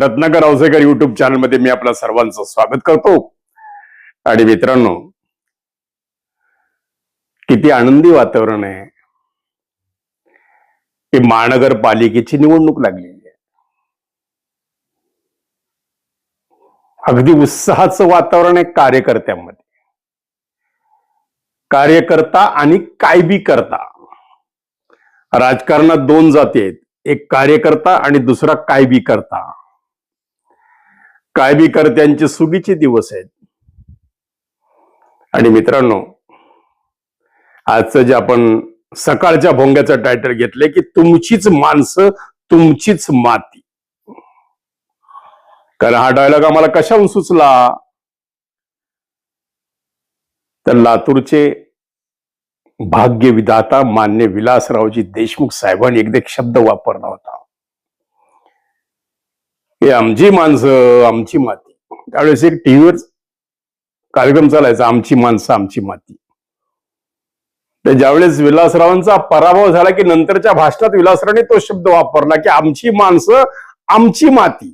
Ratnakar Ausekar YouTube चॅनलमध्ये मी आपल्या सर्वांचं स्वागत करतो. आणि मित्रांनो किती आनंदी वातावरण आहे. की महानगरपालिकेची निवडणूक लागलेली आहे. अगदी उत्साहाचं वातावरण आहे कार्यकर्त्यांमध्ये. कार्यकर्ता आणि काय बी करता. राजकारणात दोन जाती आहेत. एक कार्यकर्ता आणि दुसरा काय बी करता. काय बी करत्यांचे सुगीचे दिवस आहेत. आणि मित्रांनो आजचं जे आपण सकाळच्या भोंग्याचं टायटल घेतलंय की तुमचीच माणसं तुमचीच माती. कारण हा डायलॉग आम्हाला कशाहून सुचला? तर लातूरचे भाग्य विधाता मान्य विलासरावजी देशमुख साहेबांनी एकदा एक शब्द वापरला होता. की आमची माणसं आमची माती. त्यावेळेस एक टीव्हीवर कार्यक्रम चालायचा आमची माणसं आमची माती. तर ज्यावेळेस विलासरावांचा पराभव झाला की नंतरच्या भाषणात विलासरावने तो शब्द वापरला की आमची माणसं आमची माती.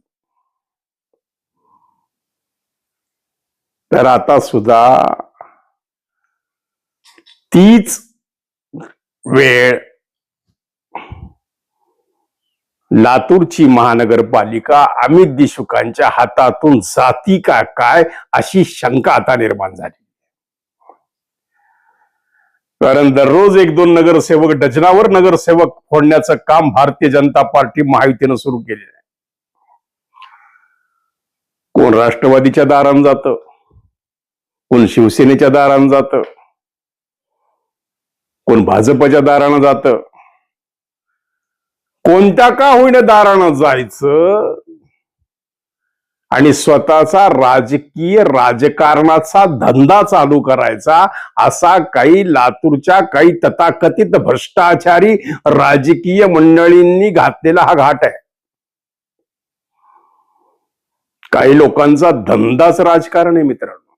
तर आता सुद्धा तीच वेळ लातूरची महानगरपालिका अमित देशमुखांच्या हातातून जाती का काय अशी शंका आता निर्माण झाली. कारण दररोज एक दोन नगरसेवक डजनावर नगरसेवक फोडण्याचं काम भारतीय जनता पार्टी महायुतीनं सुरू केलेलं आहे. कोण राष्ट्रवादीच्या दारान जातं? कोण शिवसेनेच्या दारान जातं? कोण भाजपच्या दारानं जातं? कोणत्या का होईन दारानं जायचं? आणि स्वतःचा राजकीय राजकारणाचा धंदा चालू करायचा असा काही लातूरच्या काही तथाकथित भ्रष्टाचारी राजकीय मंडळींनी घातलेला हा घाट आहे. काही लोकांचा धंदाच राजकारण आहे मित्रांनो.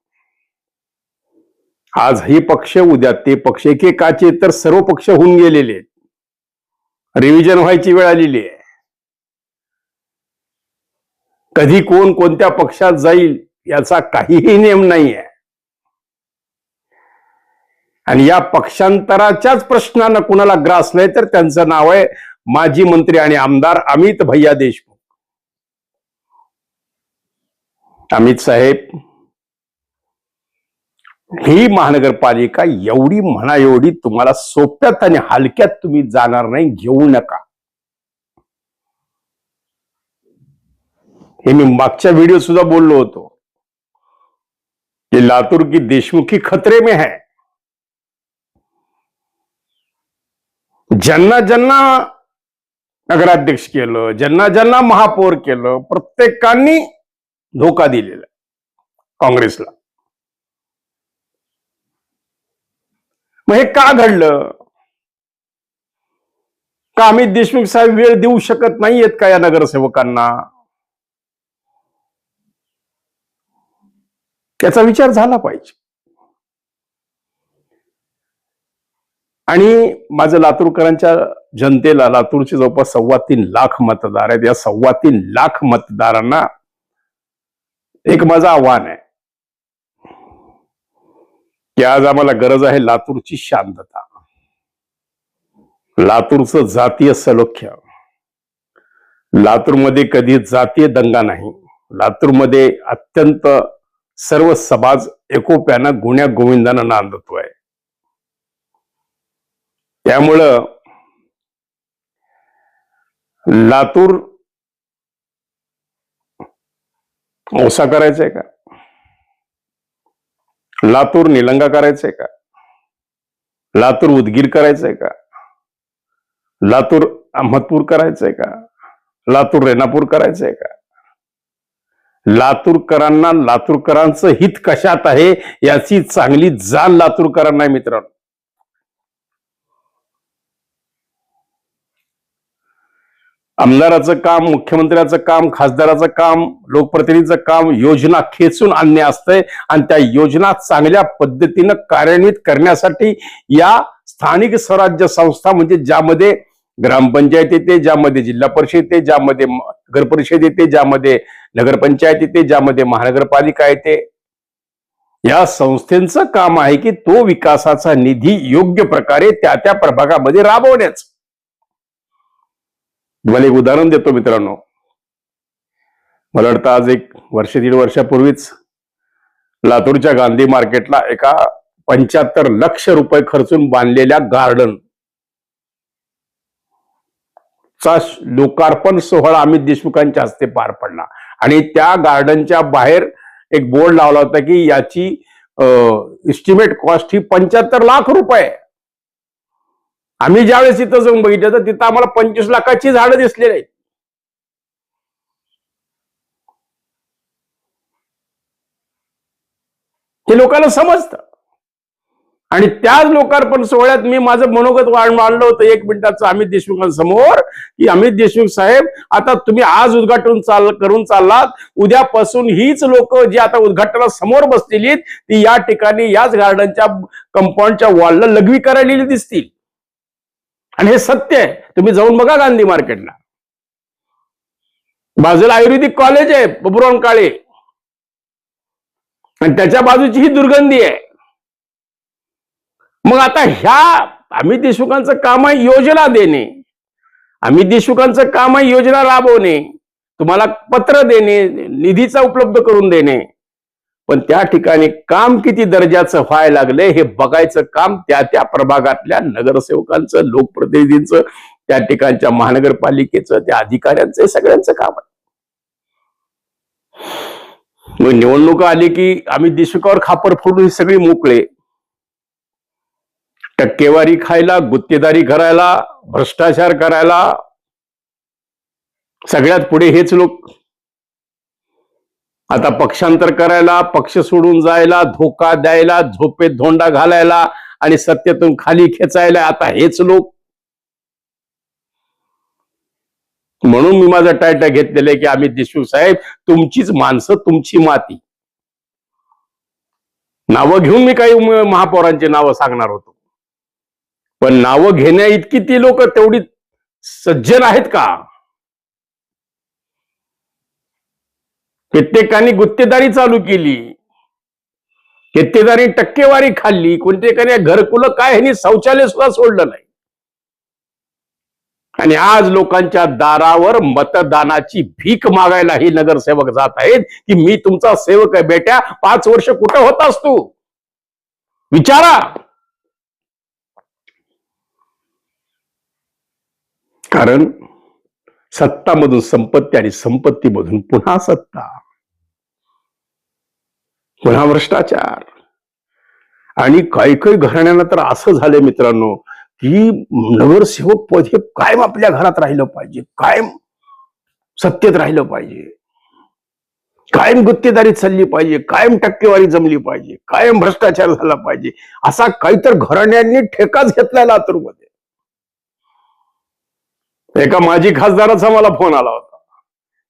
आज हे पक्ष उद्या ते पक्ष एकेकाचे तर सर्व पक्ष होऊन गेलेले आहेत. रिव्हिजन व्हायची वेळ आलेली आहे. कधी कोण कोणत्या पक्षात जाईल याचा काहीही नियम नाही आहे आणि या पक्षांतराच्याच प्रश्नानं कुणाला ग्रास नाही तर त्यांचं नाव आहे माजी मंत्री आणि आमदार अमित भैया देशमुख. अमित साहेब ही महानगरपालिका एवढी म्हणा एवढी तुम्हाला सोप्यात आणि हलक्यात तुम्ही जाणार नाही घेऊ नका. हे मी मागच्या व्हिडिओ सुद्धा बोललो होतो. की लातूर की देशमुखी खतरे में है. ज्यांना ज्यांना नगराध्यक्ष केलं ज्यांना ज्यांना महापौर केलं प्रत्येकांनी धोका दिलेला काँग्रेसला. मग हे का घडलं? का अमित देशमुख साहेब वेळ देऊ शकत नाहीयेत का या नगरसेवकांना? त्याचा विचार झाला पाहिजे. आणि माझं लातूरकरांच्या जनतेला लातूरचे जवळपास सव्वा तीन लाख मतदार आहेत. या सव्वा तीन लाख मतदारांना एक माझं आव्हान आहे. की आज आम्हाला गरज आहे लातूरची शांतता. लातूरचं जातीय सलोख्य. लातूरमध्ये कधी जातीय दंगा नाही. लातूरमध्ये अत्यंत सर्व समाज एकोप्यानं गुण्या गोविंदानं आहे त्यामुळं लातूर ओसा आहे का? लातूर निलंगा करायचंय का? लातूर उदगीर करायचंय का? लातूर अहमदपूर करायचंय का? लातूर रेणापूर करायचंय का? लातूरकरांना लातूरकरांचं हित कशात आहे याची चांगली जाण लातूरकरांना आहे मित्रांनो. आमदाराचं काम मुख्यमंत्र्याचं काम खासदाराचं काम लोकप्रतिनिधीचं काम योजना खेचून आणणे असतंय आणि त्या योजना चांगल्या पद्धतीनं कार्यान्वित करण्यासाठी या स्थानिक स्वराज्य संस्था म्हणजे ज्यामध्ये ग्रामपंचायत येते ज्यामध्ये जिल्हा परिषद येते ज्यामध्ये नगरपरिषद नगर परिषद येते ज्यामध्ये नगरपंचायत येते ज्यामध्ये महानगरपालिका येते. या संस्थेचं काम आहे की तो विकासाचा निधी योग्य प्रकारे त्या त्या प्रभागामध्ये राबवण्याचं. तुम्हाला एक उदाहरण देतो मित्रांनो. मला वाटतं आज एक वर्ष दीड वर्षापूर्वीच लातूरच्या गांधी मार्केटला एका पंच्याहत्तर लक्ष रुपये खर्चून बांधलेल्या गार्डन चा लोकार्पण सोहळा अमित देशमुखांच्या हस्ते पार पडला. आणि त्या गार्डनच्या बाहेर एक बोर्ड लावला होता की याची इस्टिमेट कॉस्ट ही पंच्याहत्तर लाख रुपये. आम्ही ज्यावेळेस तिथं जाऊन बघितलं तर तिथं आम्हाला पंचवीस लाखाची झाडं दिसली आहेत हे लोकांना समजतं. आणि त्याच लोकार्पण सोहळ्यात मी माझं मनोगत वाढ मांडलं होतं एक मिनिटाचं अमित देशमुखांसमोर की अमित देशमुख साहेब आता तुम्ही आज उद्घाटन चाल करून चाललात. उद्यापासून हीच लोक जी आता उद्घाटना समोर बसलेली ती या ठिकाणी याच गार्डनच्या कंपाऊंडच्या वॉलला लघवी करायलेली दिसतील. आणि हे सत्य आहे. तुम्ही जाऊन बघा गांधी मार्केटला. बाजूला आयुर्वेदिक कॉलेज आहे बबुराव काळे. आणि त्याच्या बाजूची ही दुर्गंधी आहे. मग आता ह्या अमित देशमुखांचं काम आहे योजना देणे अमित देशमुखांचं काम आहे योजना राबवणे तुम्हाला पत्र देणे निधीचा उपलब्ध करून देणे पण त्या ठिकाणी काम किती दर्जाचं व्हायला लागले हे बघायचं काम त्या त्या प्रभागातल्या नगरसेवकांचं लोकप्रतिनिधींचं त्या ठिकाणच्या महानगरपालिकेचं त्या अधिकाऱ्यांचं हे सगळ्यांचं काम आहे. मग निवडणुका आली की आम्ही दिशुकावर खापर फोडून हे मोकळे. टक्केवारी खायला गुत्तेदारी करायला भ्रष्टाचार करायला सगळ्यात पुढे हेच लोक आता पक्षांतर करायला पक्ष सोडून जायला धोका द्यायला झोपेत धोंडा घालायला आणि सत्तेतून खाली खेचायला आता हेच लोक. म्हणून मी माझं टायटा घेतलेलं आहे की आम्ही देशमुख साहेब तुमचीच माणसं तुमची माती. नावं घेऊन मी काही महापौरांची नावं सांगणार होतो. पण नावं घेण्या इतकी ती लोक तेवढी सज्जन आहेत का? कित्येकांनी गुत्तेदारी चालू केली. कित्येकांनी टक्केवारी खाल्ली. कोणत्याकाने घरकुलं काय ह्यांनी शौचालय सुद्धा सोडलं नाही. आणि आज लोकांच्या दारावर मतदानाची भीक मागायला ही नगरसेवक जात आहेत की मी तुमचा सेवक आहे बेट्या पाच वर्ष कुठं होतास तू? विचारा. कारण सत्तामधून संपत्ती आणि संपत्तीमधून पुन्हा सत्ता. पुन्हा भ्रष्टाचार. आणि काही काही घराण्यांना तर असं झालंय मित्रांनो की नगरसेवक पद हे कायम आपल्या घरात राहिलं पाहिजे कायम सत्तेत राहिलं पाहिजे. कायम गुत्तेदारी चालली पाहिजे कायम टक्केवारी जमली पाहिजे कायम भ्रष्टाचार झाला पाहिजे असा काहीतर घराण्यांनी ठेकाच घेतलाय लातूरमध्ये. एका माजी खासदाराचा मला फोन आला होता.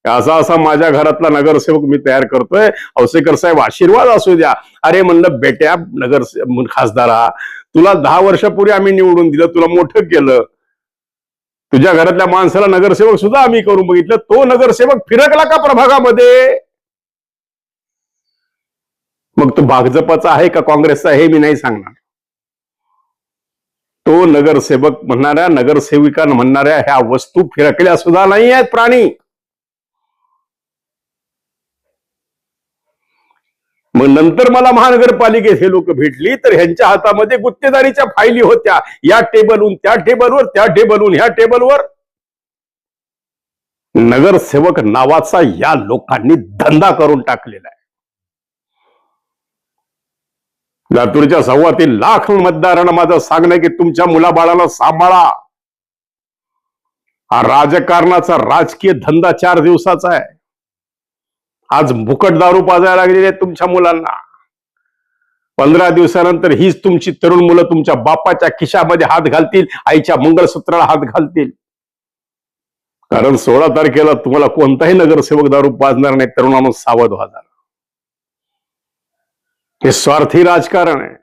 असा असा माझ्या घरातला नगरसेवक मी तयार करतोय. औसेकर साहेब आशीर्वाद असू द्या. अरे म्हणलं बेट्या नगर खासदारा तुला दहा वर्षापूर्वी आम्ही निवडून दिलं तुला मोठं केलं. तुझ्या घरातल्या माणसाला नगरसेवक सुद्धा आम्ही करून बघितलं. तो नगरसेवक फिरकला का प्रभागामध्ये? मग तो भाजपचा आहे का काँग्रेसचा हे मी नाही सांगणार. तो नगरसेवक म्हणणाऱ्या नगरसेविका म्हणणाऱ्या ह्या वस्तू फिरकल्या सुद्धा नाही आहेत प्राणी. मग नंतर मला महानगरपालिकेत हे लोक भेटली तर ह्यांच्या हातामध्ये गुत्तेदारीच्या फायली होत्या. या टेबलहून त्या टेबलवर त्या टेबलहून ह्या टेबलवर. नगरसेवक नावाचा या लोकांनी धंदा करून टाकलेला आहे. लातूरच्या सव्वा तीन लाख मतदारांना माझं सांगणं की तुमच्या मुलाबाळाला सांभाळा. हा राजकारणाचा राजकीय धंदा चार दिवसाचा आहे. आज भुकट दारू पाजायला लागलेले आहेत तुमच्या मुलांना. पंधरा दिवसानंतर हीच तुमची तरुण मुलं तुमच्या बापाच्या खिशामध्ये हात घालतील आईच्या मंगळसूत्राला हात घालतील. कारण सोळा तारखेला तुम्हाला कोणताही नगरसेवक दारू पाजणार नाही तरुणांना सावध व्हा हे स्वार्थी राजकारण आहे.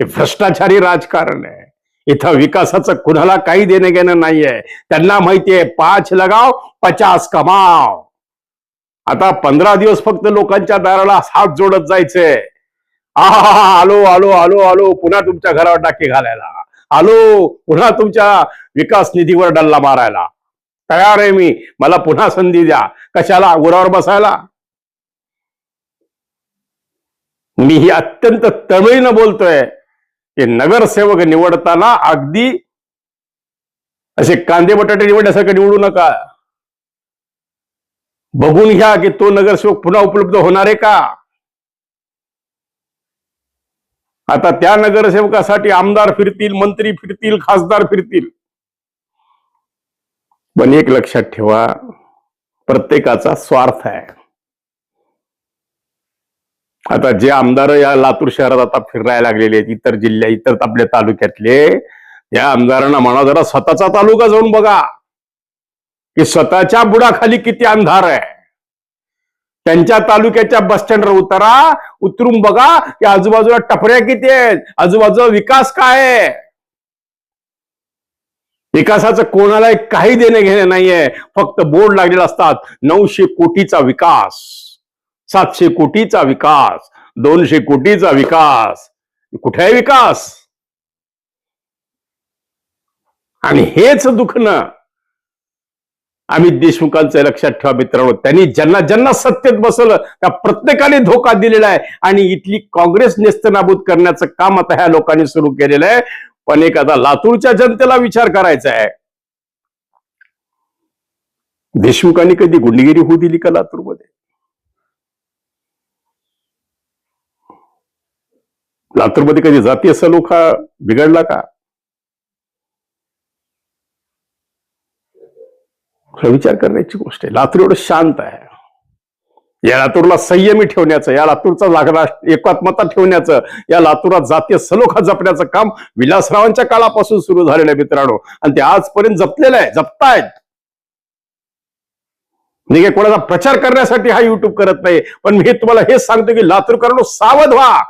हे भ्रष्टाचारी राजकारण आहे. इथं विकासाचं कुणाला काही देणं घेणं नाहीये. त्यांना माहितीये पाच लगाव पचास कमाव. आता पंधरा दिवस फक्त लोकांच्या दाराला हात जोडत जायचंय. आलो आलो आलो आलो पुन्हा तुमच्या घरावर टाके घालायला. आलो पुन्हा तुमच्या विकास निधीवर डल्ला मारायला. तयार आहे मी. मला पुन्हा संधी द्या. कशाला? उरावर बसायला? मी ही अत्यंत तळमळीनं बोलतोय की नगरसेवक निवडताना अगदी असे कांदे बटाटे निवडण्यासारखं निवडू नका. बघून घ्या की तो नगरसेवक पुन्हा उपलब्ध होणार आहे का? आता त्या नगरसेवकासाठी आमदार फिरतील मंत्री फिरतील खासदार फिरतील. पण एक लक्षात ठेवा प्रत्येकाचा स्वार्थ आहे. आता जे आमदार या लातूर शहरात आता फिरायला लागलेले आहेत इतर जिल्ह्या इतर आपल्या तालुक्यातले त्या आमदारांना म्हणा जरा स्वतःचा तालुका जाऊन बघा. की स्वतःच्या बुडाखाली किती अंधार आहे. त्यांच्या तालुक्याच्या बस स्टँडवर उतरा उतरून बघा की आजूबाजूला टपऱ्या किती आहेत आजूबाजूला विकास काय आहे. विकासाचं कोणाला काही देणं घेणं नाहीये फक्त बोर्ड लागलेले असतात नऊशे कोटीचा विकास सातशे कोटीचा विकास दोनशे कोटीचा विकास कुठे आहे विकास. आणि हेच दुखणं अमित देशमुखांचं लक्षात ठेवा मित्रांनो. त्यांनी ज्यांना ज्यांना सत्तेत बसवलं त्या प्रत्येकाने धोका दिलेला आहे. आणि इथली काँग्रेस नेस्तनाबूत करण्याचं काम आता ह्या लोकांनी सुरू केलेलं आहे. पण एक आता लातूरच्या जनतेला विचार करायचा आहे. देशमुखांनी कधी गुंडगिरी होऊ दिली का लातूरमध्ये? लातूरमध्ये कधी जातीय सलोखा बिघडला का? विचार करण्याची गोष्ट आहे. लातूर एवढं शांत आहे. या लातूरला संयमी ठेवण्याचं या लातूरचा जागरा एकात्मता ठेवण्याचं या लातूरात जातीय सलोखा जपण्याचं काम विलासरावांच्या काळापासून सुरू झालेलं आहे मित्रांनो. आणि ते आजपर्यंत जपलेलं आहे जपतायत. म्हणजे कोणाचा प्रचार करण्यासाठी हा युट्यूब करत नाही. पण मी तुम्हाला हेच सांगतो की लातूरकरांनो सावध व्हा.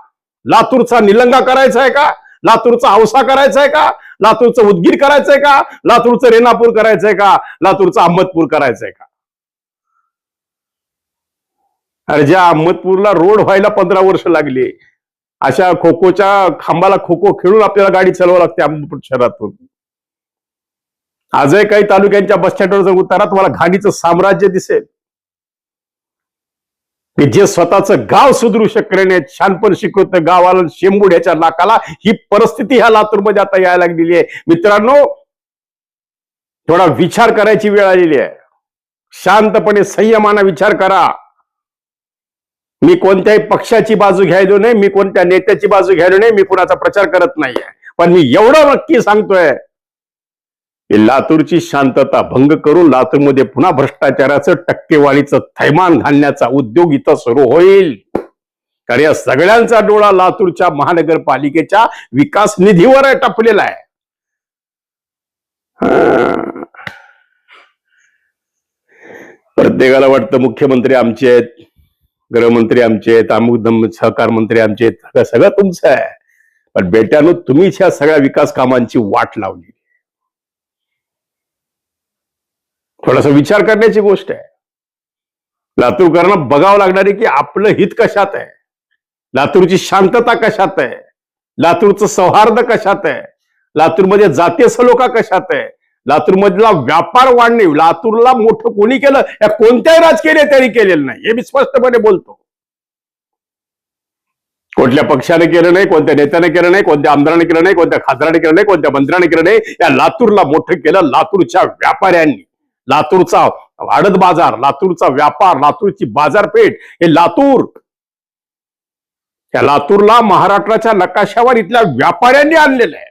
लातूरचा निलंगा करायचा आहे का? लातूरचा औसा करायचा आहे का? लातूरचं उदगीर करायचंय का? लातूरचं रेणापूर करायचंय का? लातूरचं अहमदपूर करायचंय का? अरे ज्या अहमदपूरला रोड व्हायला पंधरा वर्ष लागली अशा खो खोच्या खांबाला खो खो खेळून आपल्याला गाडी चालवावी लागते अहमदपूर शहरातून. आजही काही तालुक्यांच्या बस स्टँडवर जर उतारा तुम्हाला घाणीचं साम्राज्य दिसेल. जे स्वतःचं गाव सुधरू शकले नाहीत छानपण शिकवत गावाला शेंबुड्याच्या नाकाला ही परिस्थिती ह्या लातूरमध्ये आता यायला लागलेली आहे. मित्रांनो थोडा विचार करायची वेळ आलेली आहे. शांतपणे संयमाना विचार करा. मी कोणत्याही पक्षाची बाजू घ्यायलो नाही मी कोणत्या नेत्याची बाजू घ्यायलो नाही मी कुणाचा प्रचार करत नाहीये. पण मी एवढं नक्की सांगतोय लातूरची शांतता भंग करून लातूरमध्ये पुन्हा भ्रष्टाचाराचं टक्केवारीचं थैमान घालण्याचा उद्योग इथं सुरू होईल. कारण या सगळ्यांचा डोळा लातूरच्या महानगरपालिकेच्या विकास निधीवर टपलेला आहे. प्रत्येकाला वाटतं मुख्यमंत्री आमचे आहेत गृहमंत्री आमचे आहेत अमुक सहकार मंत्री आमचे आहेत सगळं सगळं तुमचं आहे. पण बेट्यानो तुम्हीच ह्या सगळ्या विकास कामांची वाट लावली. थोडासा विचार करण्याची गोष्ट आहे. लातूरकरांना बघावं लागणार आहे की आपलं हित कशात आहे? लातूरची शांतता कशात आहे? लातूरचं सौहार्द कशात आहे? लातूरमध्ये जातीय सलोखा कशात आहे? लातूरमधला व्यापार वाढणे लातूरला मोठं कोणी केलं? या कोणत्याही राजकीय नेत्याने केलेलं नाही हे मी स्पष्टपणे बोलतो. कुठल्या पक्षाने केलं नाही कोणत्या नेत्याने केलं नाही कोणत्या आमदाराने केलं नाही कोणत्या खासदाराने केलं नाही कोणत्या मंत्र्याने केलं नाही या लातूरला मोठं केलं लातूरच्या व्यापाऱ्यांनी. लातूरचा आडत बाजार लातूरचा व्यापार लातूरची बाजारपेठ हे लातूर. त्या लातूरला महाराष्ट्राच्या नकाशावर इथल्या व्यापाऱ्यांनी आणलेलं आहे.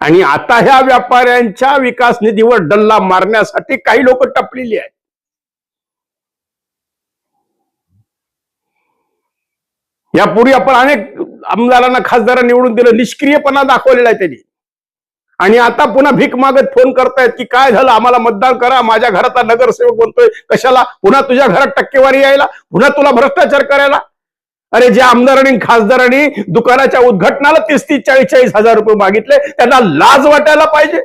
आणि आता ह्या व्यापाऱ्यांच्या विकास निधीवर डल्ला मारण्यासाठी काही लोक टपलेली आहेत. यापूर्वी आपण अनेक आमदारांना खासदारांना निवडून दिलं निष्क्रियपणा दाखवलेला आहे त्यांनी. आणि आता पुन्हा भीक मागत फोन करतायत की काय झालं? आम्हाला मतदान करा. माझ्या घराचा नगरसेवक बनतोय कशाला? पुन्हा तुझ्या घरात टक्केवारी यायला? पुन्हा तुला भ्रष्टाचार करायला? अरे ज्या आमदारांनी खासदारांनी दुकानाच्या उद्घाटनाला तीस तीस चाळीस चाळीस हजार रुपये मागितले त्यांना लाज वाटायला पाहिजे.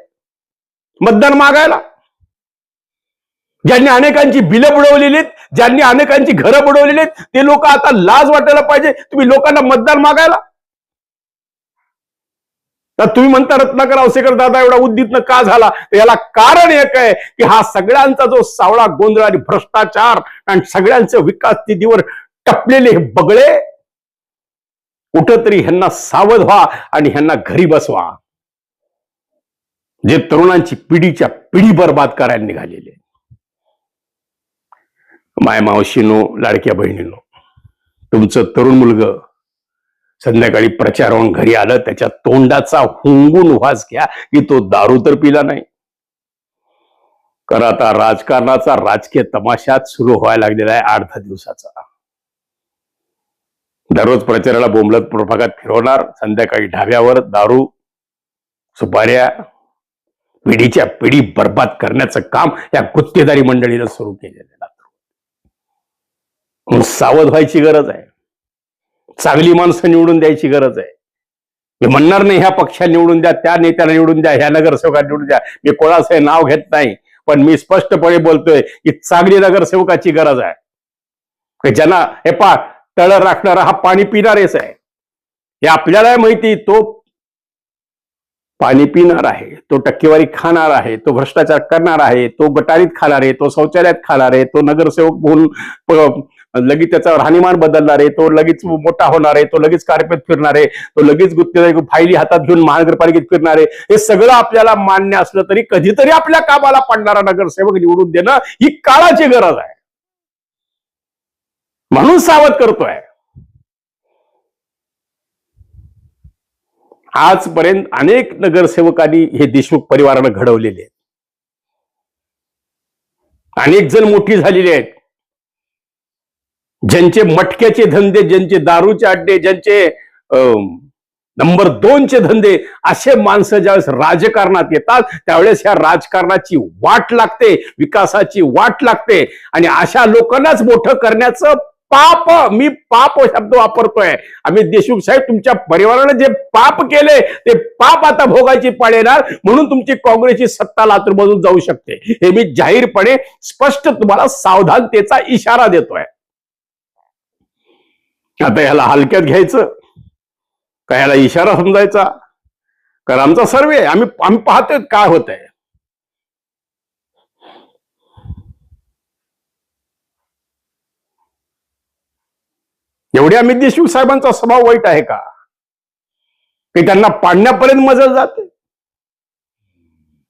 मतदान मागायला. ज्यांनी अनेकांची बिलं बुडवलेली आहेत, ज्यांनी अनेकांची घरं बुडवलेली आहेत, ते लोक आता लाज वाटायला पाहिजे. तुम्ही लोकांना मतदान मागायला. तर तुम्ही म्हणता रत्नाकर आवसेकर दादा एवढा उद्दित का झाला? तर याला कारण एक आहे की हा सगळ्यांचा जो सावळा गोंधळ आणि भ्रष्टाचार आणि सगळ्यांचं विकास निधीवर टपलेले हे बगळे कुठंतरी ह्यांना सावध व्हा आणि ह्यांना घरी बसवा. जे तरुणांची पिढीच्या पिढी बर्बाद करायला निघालेले. माय मावशीनो लाडक्या बहिणीनो तुमचं तरुण मुलग संध्याकाळी प्रचारावरून घरी आलं त्याच्या तोंडाचा हुंगून वास घ्या की तो दारू तर पिला नाही. तर आता राजकारणाचा राजकीय तमाशात सुरू व्हायला लागलेला आहे आठ दहा दिवसाचा. दररोज प्रचाराला बोंबलत प्रभागात फिरवणार संध्याकाळी ढाब्यावर दारू सुपाऱ्या पिढीच्या पिढी बर्बाद करण्याचं काम या गुत्तेदारी मंडळीनं सुरू केलेलं सावध व्हायची गरज आहे. चांगली माणसं निवडून द्यायची गरज आहे. मी म्हणणार नाही ह्या पक्षाला निवडून द्या त्या नेत्याला निवडून द्या ह्या नगरसेवकाला निवडून द्या. मी कोणाचं हे नाव घेत नाही पण मी स्पष्टपणे बोलतोय की चांगली नगरसेवकाची गरज आहे. ज्यांना हे पा तळ राखणारा हा पाणी पिणारेच आहे. हे आपल्याला माहिती तो पाणी पिणार आहे तो टक्केवारी खाणार आहे तो भ्रष्टाचार करणार आहे तो गटारीत खाणार आहे तो शौचालयात खाणार आहे तो नगरसेवक म्हणून लगेच त्याचा राहणीमान बदलणार आहे तो लगेच मोठा होणार आहे तो लगेच कार्पेट फिरणार आहे तो लगेच गुत्ते फायली हातात घेऊन महानगरपालिकेत फिरणार आहे हे सगळं आपल्याला मान्य असलं तरी कधीतरी आपल्या कामाला पडणारा नगरसेवक निवडून देणं ही काळाची गरज आहे. म्हणून सावध करतोय. आजपर्यंत अनेक नगरसेवकांनी हे देशमुख परिवारानं घडवलेले आहेत. अनेक जण मोठी झालेली आहेत. ज्यांचे मटक्याचे धंदे ज्यांचे दारूचे अड्डे ज्यांचे अं, नंबर दोनचे धंदे असे माणसं ज्यावेळेस राजकारणात येतात त्यावेळेस ह्या राजकारणाची वाट लागते विकासाची वाट लागते. आणि अशा लोकांनाच मोठं करण्याचं पाप मी पाप शब्द वापरतोय. आम्ही देशमुख साहेब तुमच्या परिवाराने जे पाप केले ते पाप आता भोगायची पाळी येणार म्हणून तुमची काँग्रेसची सत्ता लातूरमधून जाऊ शकते. हे मी जाहीरपणे स्पष्ट तुम्हाला सावधानतेचा इशारा देतोय. आता ह्याला हलक्यात घ्यायचं का ह्याला इशारा समजायचा? कारण आमचा सर्वे आम्ही आम्ही पाहतोय काय होत आहे एवढे अमित देशमुख साहेबांचा स्वभाव वाईट आहे का? की त्यांना पाडण्यापर्यंत मजल जाते?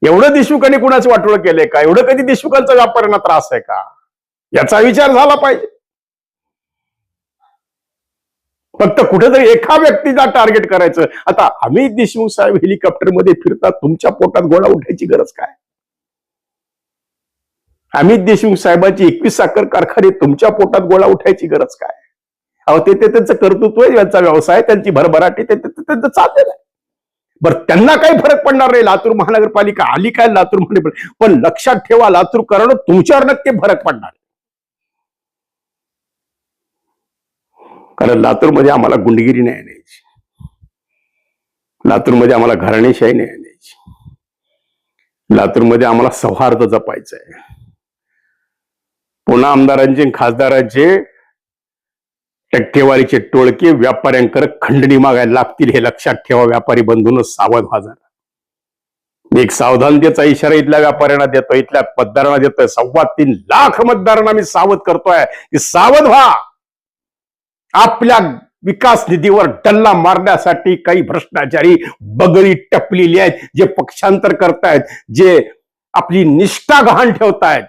एवढं देशमुखांनी कुणाचं वाटोळ केलंय का? एवढं कधी देशमुखांचा व्यापाऱ्यांना त्रास आहे का? याचा विचार झाला पाहिजे. फक्त कुठेतरी एका व्यक्तीला टार्गेट करायचं. आता अमित देशमुख साहेब हेलिकॉप्टरमध्ये फिरतात तुमच्या पोटात गोळा उठायची गरज काय? अमित देशमुख साहेबांची एकवीस साखर कारखाने तुमच्या पोटात गोळा उठायची गरज काय? अहो ते ते त्यांचं कर्तृत्व आहे त्यांचा व्यवसाय त्यांची भरभराटी ते त्यांचं चाललेलं आहे. बरं त्यांना काही फरक पडणार नाही लातूर महानगरपालिका आली काय लातूर महानगरपालिका? पण लक्षात ठेवा लातूर करणं तुमच्यावर नक्की फरक पडणार कारण लातूरमध्ये आम्हाला गुंडगिरी नाही आणायची. लातूरमध्ये आम्हाला घराणेशाही नाही आणायची. लातूरमध्ये आम्हाला सौहार्द जपायचं आहे. पुन्हा आमदारांचे खासदारांचे टक्केवारीचे टोळके व्यापाऱ्यांकडे खंडणी मागायला लागतील हे लक्षात ठेवा व्यापारी बंधून सावध व्हा जरा. एक सावधानतेचा इशारा इथल्या व्यापाऱ्यांना देतोय इथल्या मतदारांना देतोय. सव्वा तीन लाख मतदारांना मी सावध करतोय. की सावध व्हा! आपल्या विकास निधीवर डल्ला मारण्यासाठी काही भ्रष्टाचारी बगरी टपलेली आहेत जे पक्षांतर करतायत जे आपली निष्ठा गहाण ठेवतायत.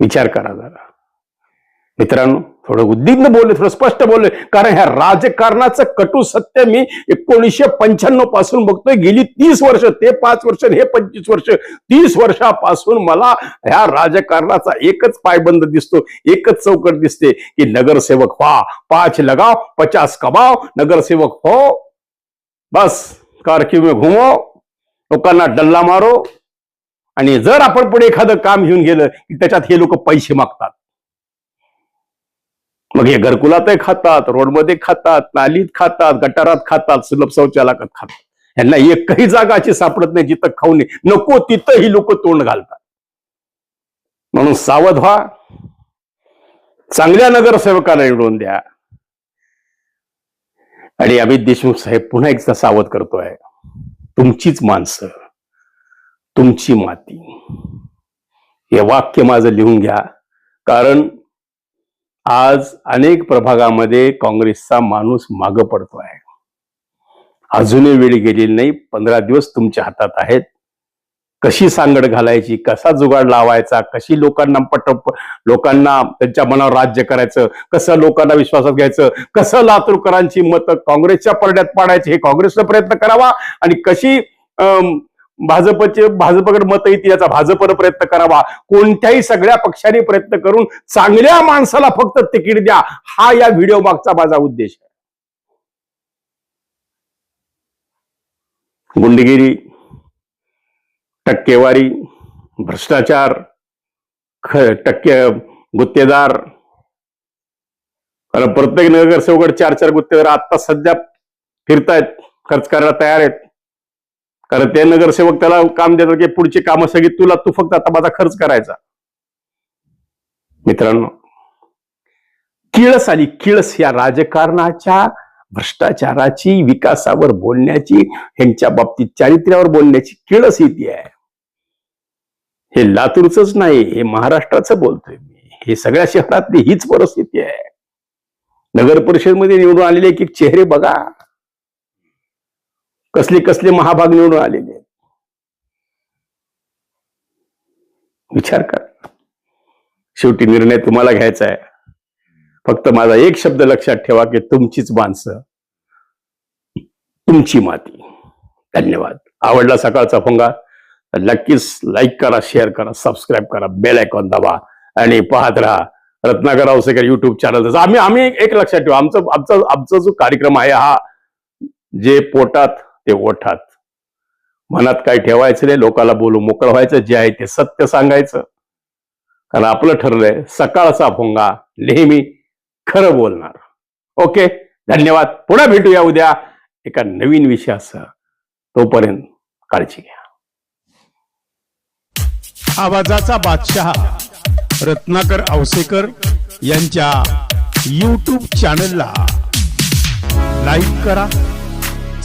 विचार करा जरा. मित्रांनो थोडं उद्विग्न बोलले थोडं स्पष्ट बोलले. कारण ह्या राजकारणाचं कटू सत्य मी एकोणीसशे पंच्याण्णवपासून बघतोय. गेली तीस वर्ष ते पाच वर्ष हे पंचवीस वर्ष तीस वर्षापासून मला ह्या राजकारणाचा एकच पायबंद दिसतो एकच चौकट दिसते की नगरसेवक व्हा पाच लगाव पचास कमाव नगरसेवक हो बस कारकी में घुमो लोकांना डल्ला मारो. आणि जर आपण पुढे एखादं काम घेऊन गेलं की त्याच्यात हे लोक पैसे मागतात. मग हे घरकुलातही खातात रोडमध्ये खातात नालीत खातात गटारात खातात सुलभ शौचालयात खातात. यांना एकही जागा अशी सापडत नाही जिथं खाऊ नये. नको तिथं ही लोक तोंड घालतात. म्हणून सावध व्हा. चांगल्या नगरसेवकाला निवडून द्या. आणि अमित देशमुख साहेब पुन्हा एकदा सावध करतोय. तुमचीच माणसं तुमची माती. हे वाक्य माझं लिहून घ्या. कारण आज अनेक प्रभागामध्ये काँग्रेसचा माणूस मागं पडतो आहे. अजूनही वेळ गेलेली नाही. पंधरा दिवस तुमच्या हातात आहेत. कशी सांगड घालायची? कसा जुगाड लावायचा? कशी लोकांना पट लोकांना त्यांच्या मनावर राज्य करायचं? कसं लोकांना विश्वासात घ्यायचं? कसं लातूरकरांची मतं काँग्रेसच्या पडद्यात पाडायची? हे काँग्रेसनं प्रयत्न करावा? आणि कशी अं, भाजपचे भाजपकडे मत येतील याचा भाजपनं प्रयत्न करावा. कोणत्याही सगळ्या पक्षाने प्रयत्न करून चांगल्या माणसाला फक्त तिकीट द्या. हा या व्हिडिओ मागचा माझा उद्देश आहे. गुंडगिरी टक्केवारी भ्रष्टाचार ख- टक्के गुत्तेदार. कारण प्रत्येक नगरसेवक चार चार गुत्तेदार आता सध्या फिरतायत खर्च करायला तयार आहेत. कारण ते नगरसेवक त्याला काम देतात की पुढची कामं सगळी तुला तू फक्त आता माझा खर्च करायचा. मित्रांनो किळस आली किळस या राजकारणाच्या भ्रष्टाचाराची विकासावर बोलण्याची ह्यांच्या बाबतीत चारित्र्यावर बोलण्याची किळस येते आहे. हे लातूरच नाही हे महाराष्ट्राचं बोलतोय मी. हे सगळ्या शहरातली हीच परिस्थिती आहे. नगर परिषदमध्ये निवडून आलेले एक एक चेहरे बघा. कसले कसले महाभाग निवडून आलेले आहेत. विचार करा. शेवटी निर्णय तुम्हाला घ्यायचा आहे. फक्त माझा एक शब्द लक्षात ठेवा की तुमचीच माणसं तुमची माती. धन्यवाद. आवडला सकाळचा फोंगा? तर नक्कीच लाईक करा शेअर करा सबस्क्राईब करा बेल आयकॉन दाबा आणि पाहत राहा. रत्नाकर औसेकर युट्यूब चॅनल आम्ही आम्ही एक- एक लक्षात ठेवा. आमचं आमचा आमचा जो कार्यक्रम आहे हा जे पोटात ते ओठात. मनात काय ठेवायचं नाही लोकाला बोलू मोकळं व्हायचं जे आहे ते सत्य सांगायचं. कारण आपलं ठरलंय सकाळचा भोंगा नेहमी खरं बोलणार. ओके? धन्यवाद. पुन्हा भेटूया उद्या एका नवीन विषयासह. तोपर्यंत काळजी घ्या. आवाजाचा बादशहा रत्नाकर औसेकर यांच्या यूट्यूब चॅनलला लाईक करा.